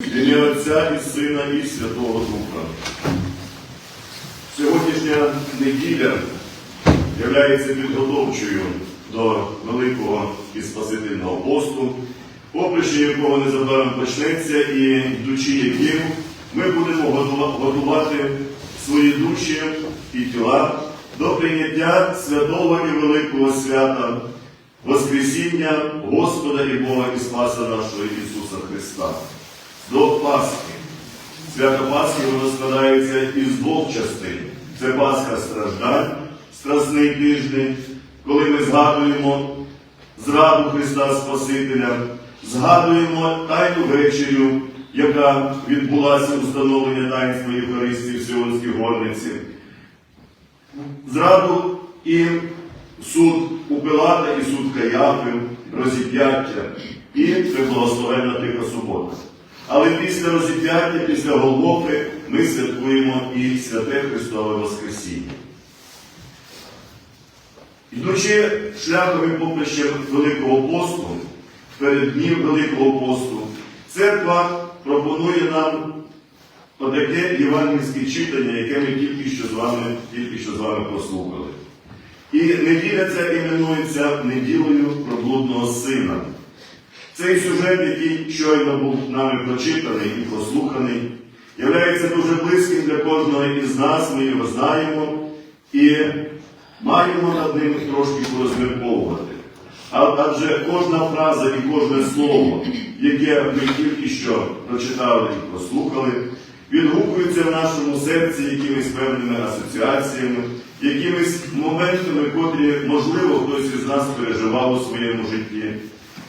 В ім'я Отця і Сина і Святого Духа. Сьогоднішня неділя є підготовчою до Великого і Спасительного посту, поприще якого незабаром почнеться і йдучи яким ми будемо готувати свої душі і тіла до прийняття святого і великого свята, Воскресіння Господа і Бога і Спаса нашого Ісуса Христа до Пасхи. Свято Пасхи воно складається із двох частин. Це Пасха страждань, страсний тиждень, коли ми згадуємо зраду Христа Спасителя, згадуємо тайну вечерю, яка відбулася у встановлення таїнства Євхаристії в Сіонській горниці. Зраду і суд у Пилата і суд Каяфи, розіп'яття і приблагословенна Тиха субота. Але після розіп'яття, після Голгофи ми святкуємо і святе Христове Воскресіння. Йдучи шляхом і поприщем Великого посту, перед днів Великого посту, церква пропонує нам отаке євангельське читання, яке ми тільки що з вами, тільки що з вами послухали. І неділя ця іменується неділею про блудного сина. Цей сюжет, який щойно був нами прочитаний і прослуханий, являється дуже близьким для кожного із нас, ми його знаємо і маємо над ним трошки порозмірковувати. Адже кожна фраза і кожне слово, яке ми тільки що прочитали і прослухали, відгукується в нашому серці якимись певними асоціаціями, якимись моментами, котрі, можливо, хтось із нас переживав у своєму житті.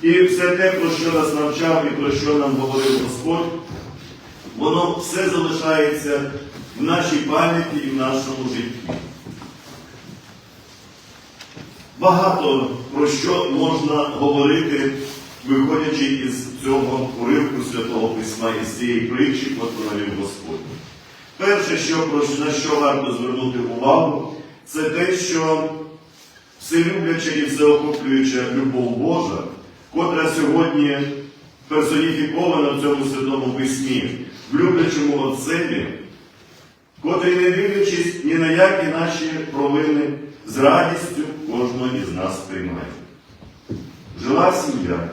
І все те, про що нас навчав і про що нам говорив Господь, воно все залишається в нашій пам'яті і в нашому житті. Багато про що можна говорити, виходячи із цього уривку Святого Письма, із цієї притчі, навів Господь. Перше, що, на що варто звернути увагу, це те, що вселюбляча і всеохоплююча любов Божа, котра сьогодні персоніфікована в цьому святому письмі, в люблячому Отцеві, котрий, не дивлячись ні на які наші провини, з радістю кожного із нас приймає. Жила сім'я,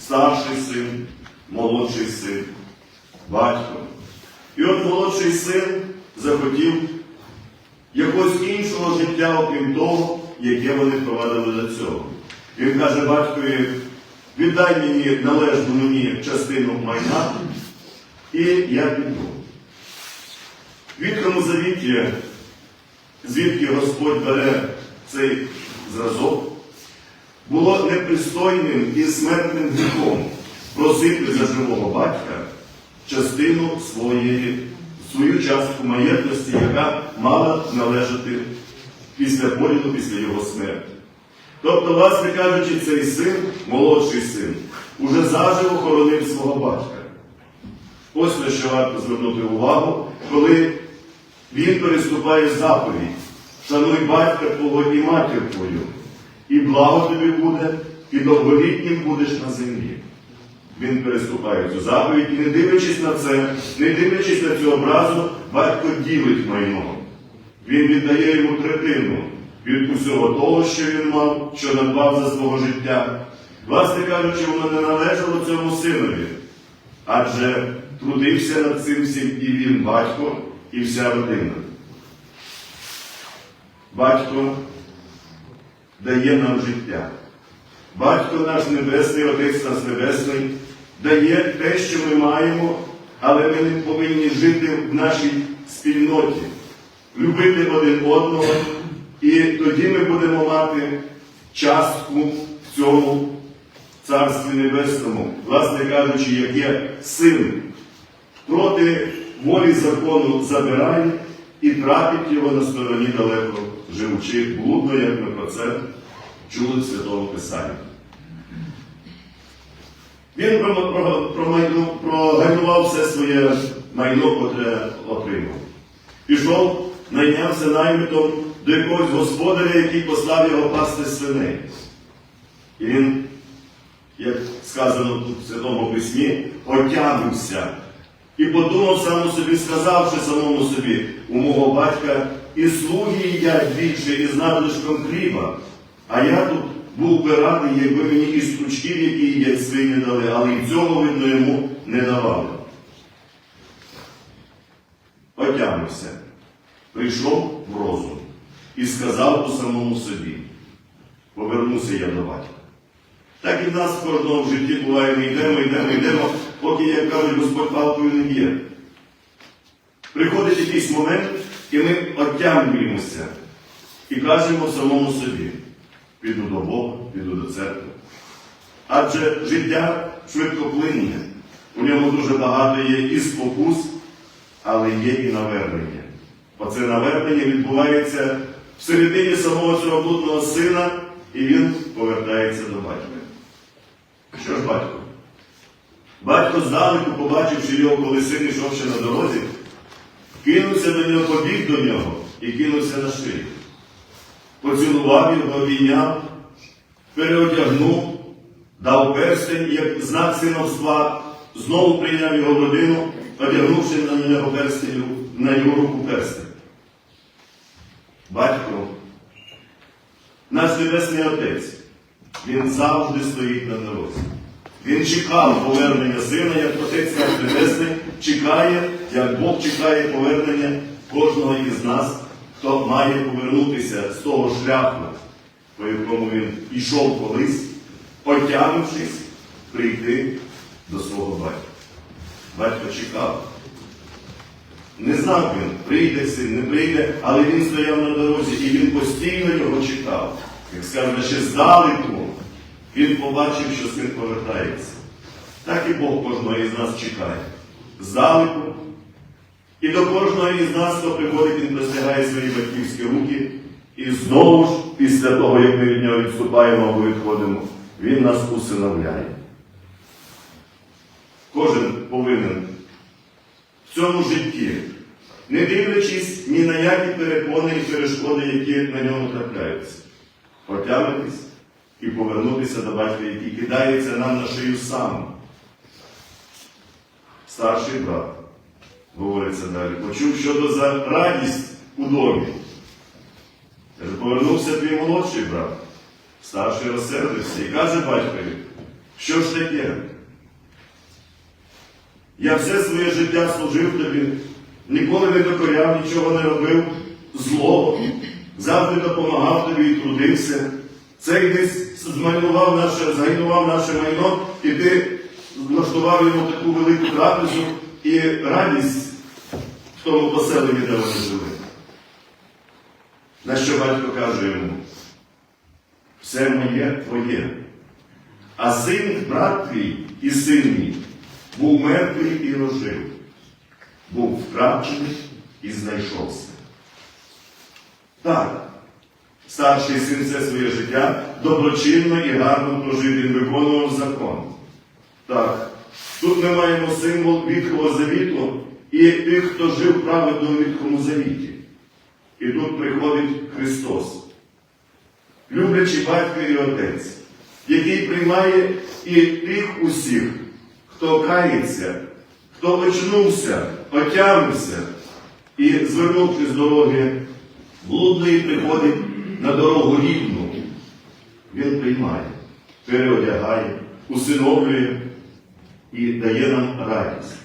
старший син, молодший син, батько. І от молодший син захотів якогось іншого життя, окрім того, яке вони провадили до цього. Він каже батькові, віддай мені належну мені частину майна, і я піду. В Вітрому завіті, звідки Господь бере цей зразок, було непристойним і смертним гріхом просити за живого батька частину своєї, свою частку маєтності, яка мала належати після поділу, після його смерті. Тобто, власне кажучи, цей син, молодший син, уже заживо хоронив свого батька. Ось на що варто звернути увагу, коли він переступає заповідь. Шануй батька твого і матір твою, і благо тобі буде, і довголітнім будеш на землі. Він переступає цю заповідь і не дивлячись на це, не дивлячись на цю образу, батько ділить майно. Він віддає йому третину від усього того, що він мав, що надбав за свого життя. Власне кажучи, воно не належало цьому синові, адже трудився над цим всім і він, батько, і вся родина. Батько дає нам життя. Батько наш Небесний, Отець наш Небесний, дає те, що ми маємо, але ми не повинні жити в нашій спільноті, любити один одного, і тоді ми будемо мати частку в цьому Царстві Небесному, власне кажучи, як є син проти волі закону забирає і трапить його на стороні далеко живучи блудно, як ми про це чули в Святому Писанні. Він про- про- прогайнував все своє майно, котре отримав. Пішов, найнявся наймитом до якогось господаря, який послав його пасти свиней. І він як сказано в Святому Письмі, отямився. І подумав сам собі, сказавши самому собі, у мого батька і слуги їдять більше із надлишком хліба. А я тут був би радий, якби мені і стручків, які їдять свині дали, але і цього, видно, йому не давали. Отямився, прийшов в розум і сказав у самому собі, повернуся я до батька. Так і в нас кожного в житті буває, ми йдемо, йдемо, йдемо, поки, як кажуть, Господь палкою не б'є. Приходить якийсь момент, і ми отямлюємося і кажемо самому собі, піду до Бога, піду до церкви. Адже життя швидкоплинне, у ньому дуже багато є і спокус, але є і навернення. Оце навернення відбувається всередині самого цього блудного сина, і він повертається до батька. Що ж батько? Батько здалеку, побачивши його, коли син йшов ще на дорозі, кинувся до нього, побіг до нього і кинувся на шию. Поцілував його, обійняв, переодягнув, дав перстень як знак синовства, знову прийняв його родину, одягнувши на нього перстень, на його руку перстень. Батько, наш Небесний Отець, він завжди стоїть на дорозі. Він чекав повернення сина, як Отець наш Небесний чекає, як Бог чекає повернення кожного із нас, хто має повернутися з того шляху, по якому він йшов колись, отягнувшись, прийти до свого батька. Батько чекав. Не знав він, прийде син, не прийде, але він стояв на дорозі і він постійно його чекав. Як сказано, ще здалеку він побачив, що син повертається. Так і Бог кожного із нас чекає. Здалеку. І до кожного із нас, хто приходить, він простягає свої батьківські руки. І знову ж, після того, як ми від нього відступаємо або відходимо, він нас усиновляє. Кожен повинен в цьому житті, не дивлячись ні на які перепони і перешкоди, які на ньому трапляються, отямитись і повернутися до батька, який кидається нам на шию сам. Старший брат, говориться далі, почув, що то за радість у домі. Повернувся твій молодший брат. Старший розсердився і каже батькові, що ж таке? Я все своє життя служив тобі, ніколи не докоряв, нічого не робив злого, завжди допомагав тобі і трудився. Цей десь змайнував наше, згайнував наше майно, і ти влаштував йому таку велику трапезу і радість в тому поселенні, де вони жили. На що батько каже йому, все моє твоє. А син, брат твій і син мій, був мертвий і ожив, був втрачений і знайшовся. Так, старший син все своє життя доброчинно і гарно прожив, він виконував закон. Так, тут ми маємо символ Вітхого Завіту і тих, хто жив праведно у Вітхому Завіті. І тут приходить Христос, люблячий батько і отець, який приймає і тих усіх, хто кається, хто очнувся, отямився і, звернувшись з дороги, блудний приходить на дорогу рівну. Він приймає, переодягає, усиновлює і дає нам радість.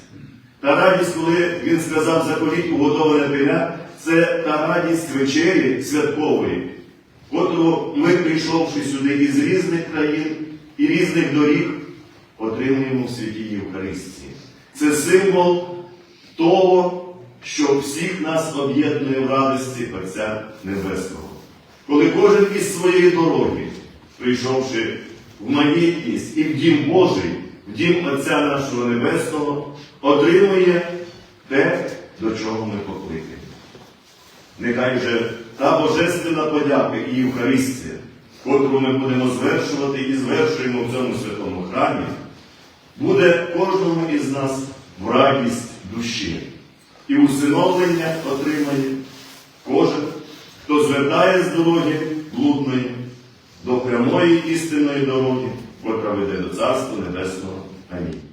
Та радість, коли він сказав заповіть уготоване теля, це та радість вечері святкової, котру ми, прийшовши сюди із різних країн і різних доріг, отримуємо в святій Євхаристії. Це символ того, що всіх нас об'єднує в радості Отця Небесного. Коли кожен із своєї дороги, прийшовши в маєтність і в дім Божий, в дім Отця нашого Небесного, отримує те, до чого ми покликані. Нехай же та божественна подяка і Євхаристія, котру ми будемо звершувати і звершуємо в цьому святому храмі, буде кожному із нас в радість душі. І усиновлення отримає кожен, хто звертає з дороги блудної до прямої істинної дороги котра веде до Царства Небесного. Амінь.